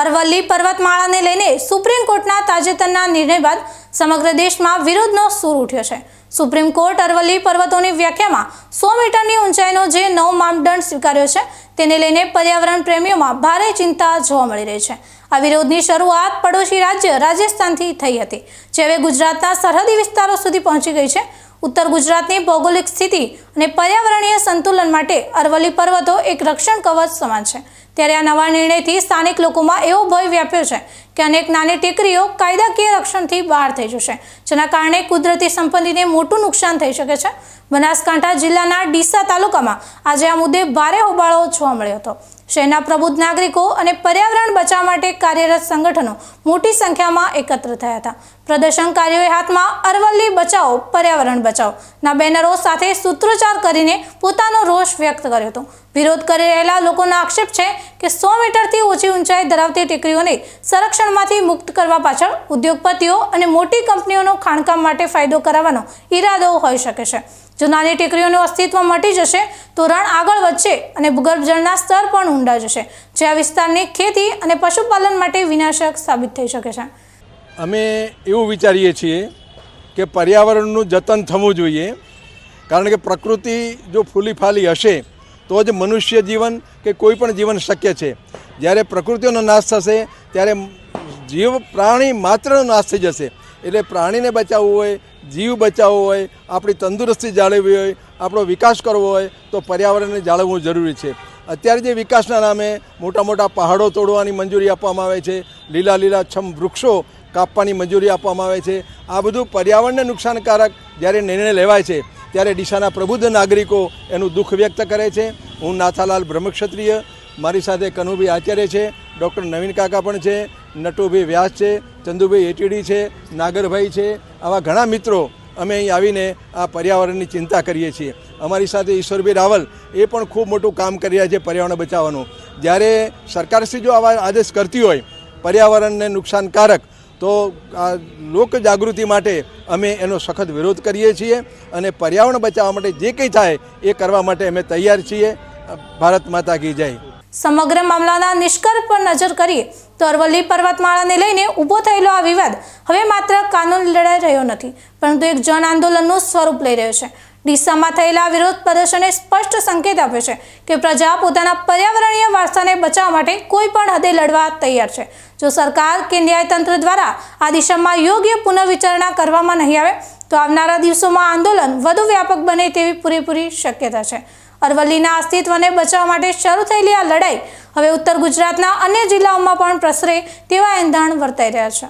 અરવલ્લી પર્વતમાળાને લઈને સુપ્રીમ કોર્ટના તાજેતરના નિર્ણય બાદ સમગ્ર દેશમાં વિરોધનો સૂર ઉઠ્યો છે. સુપ્રીમ કોર્ટ અરવલ્લી પર્વતોની વ્યાખ્યામાં સો મીટરની ઊંચાઈનો જે નવ માપદંડ સ્વીકાર્યો છે, તેને લઈને પર્યાવરણ પ્રેમીઓમાં ભારે ચિંતા જોવા મળી રહી છે. આ વિરોધની શરૂઆત પડોશી રાજ્ય રાજસ્થાનથી થઈ હતી, જે હવે ગુજરાતના સરહદી વિસ્તારો સુધી પહોંચી ગઈ છે. ઉત્તર ગુજરાતની ભૌગોલિક સ્થિતિ અને પર્યાવરણીય સંતુલન માટે અરવલ્લી પર્વતો એક રક્ષણ કવચ સમાન છે. ત્યારે આ નવા નિર્ણયથી સ્થાનિક લોકોમાં એવો ભય વ્યાપ્યો છે કે અનેક નાની ટેકરીઓ કાયદાકીય રક્ષણથી બહાર થઈ જશે, જેના કારણે કુદરતી સંપત્તિને મોટું નુકસાન થઈ શકે છે. બનાસકાંઠા જિલ્લાના ડીસા તાલુકામાં આજે આ મુદ્દે ભારે હોબાળો જોવા મળ્યો હતો. શહેરના પ્રબુદ્ધ નાગરિકો અને પર્યાવરણ બચાવ માટે કાર્યરત સંગઠનો મોટી સંખ્યામાં એકત્ર થયા હતા. પ્રદર્શનકારીઓએ હાથમાં અરવલ્લી બચાવો, પર્યાવરણ બચાવો ના બેનરો સાથે સૂત્રોચ્ચાર કરીને પોતાનો રોષ વ્યક્ત કર્યો હતો. વિરોધ કરી રહેલા લોકોનો આક્ષેપ છે કે સો મીટરથી ઓછી ઊંચાઈ ધરાવતી ટેકરીઓને સંરક્ષણમાંથી મુક્ત કરવા પાછળ ઉદ્યોગપતિઓ અને મોટી કંપનીઓનો ખાણકામ માટે ફાયદો કરાવવાનો ઈરાદો હોઈ શકે છે. જો નાની ટેકરીઓનું અસ્તિત્વ મટી જશે તો રણ આગળ વધશે અને ભૂગર્ભ જળના સ્તર પણ ઊંડા જશે, જે આ વિસ્તારની ખેતી અને પશુપાલન માટે વિનાશક સાબિત થઈ શકે છે. અમે એવું વિચારીએ છીએ કે પર્યાવરણનું જતન થવું જોઈએ, કારણ કે પ્રકૃતિ જો ફૂલી ફાલી હશે, તો જ મનુષ્ય જીવન કે કોઈ પણ જીવન શક્ય છે. જ્યારે પ્રકૃતિનો નાશ થશે, ત્યારે જીવ પ્રાણી માત્રનો નાશ થઈ જશે. એટલે પ્રાણીને બચાવવું હોય, જીવ બચાવવો હોય, આપણી તંદુરસ્તી જાળવવી હોય આપણો વિકાસ કરવો હોય તો પર્યાવરણને જાળવવું જરૂરી છે. અત્યારે જે વિકાસના નામે મોટા મોટા પહાડો તોડવાની મંજૂરી આપવામાં આવે છે, લીલા લીલા છમ વૃક્ષો કાપવાની મંજૂરી આપવામાં આવે છે. આ બધું પર્યાવરણને નુકસાનકારક જ્યારે નિર્ણય લેવાય છે, ત્યારે ડીસાના પ્રબુદ્ધ નાગરિકો એનું દુઃખ વ્યક્ત કરે છે. હું નાથાલાલ બ્રહ્મક્ષત્રિય, મારી સાથે કનુભાઈ આચાર્ય છે, ડૉક્ટર નવીન કાકા પણ છે, નટુભાઈ વ્યાસ છે, ચંદુભાઈ એટીડી છે, નાગરભાઈ છે, આવા ઘણા મિત્રો અમે અહીં આવીને આ પર્યાવરણની ચિંતા કરીએ છીએ. અમારી સાથે ઈશ્વરભાઈ રાવલ એ પણ ખૂબ મોટું કામ કરી રહ્યા છે પર્યાવરણ બચાવવાનું. જ્યારે સરકારશ્રી જો આવા આદેશ કરતી હોય, પર્યાવરણને નુકસાનકારક, તો આ લોક જાગૃતિ માટે અમે એનો સખત વિરોધ કરીએ છીએ અને પર્યાવરણ બચાવવા માટે જે કંઈ થાય એ કરવા માટે અમે તૈયાર છીએ. ભારત માતા કી જય. સમગ્ર મામલાના નિષ્કર્ષ પર નજર કરીએ તો અરવલ્લી પર્વતમાળાને લઈને ઊભો થયેલો આ વિવાદ હવે માત્ર કાનૂન લડાઈ રહ્યો નથી, પરંતુ એક જન આંદોલનનું સ્વરૂપ લઈ રહ્યો છે. ડીસામાં થયેલા વિરોધ પ્રદર્શને સ્પષ્ટ સંકેત આપ્યો છે કે પ્રજા પોતાના પર્યાવરણીય વારસાને બચાવવા માટે કોઈ પણ હદે લડવા તૈયાર છે. જો સરકાર કે ન્યાયતંત્ર દ્વારા આ દિશામાં યોગ્ય પુનઃવિચારણા કરવામાં નહીં આવે તો આવનારા દિવસોમાં આંદોલન વધુ વ્યાપક બને તેવી પૂરેપૂરી શક્યતા છે. અરવલ્લીના અસ્તિત્વને બચાવવા માટે શરૂ થયેલી આ લડાઈ હવે ઉત્તર ગુજરાતના અન્ય જિલ્લાઓમાં પણ પ્રસરે તેવા એંધાણ વર્તાઈ રહ્યા છે.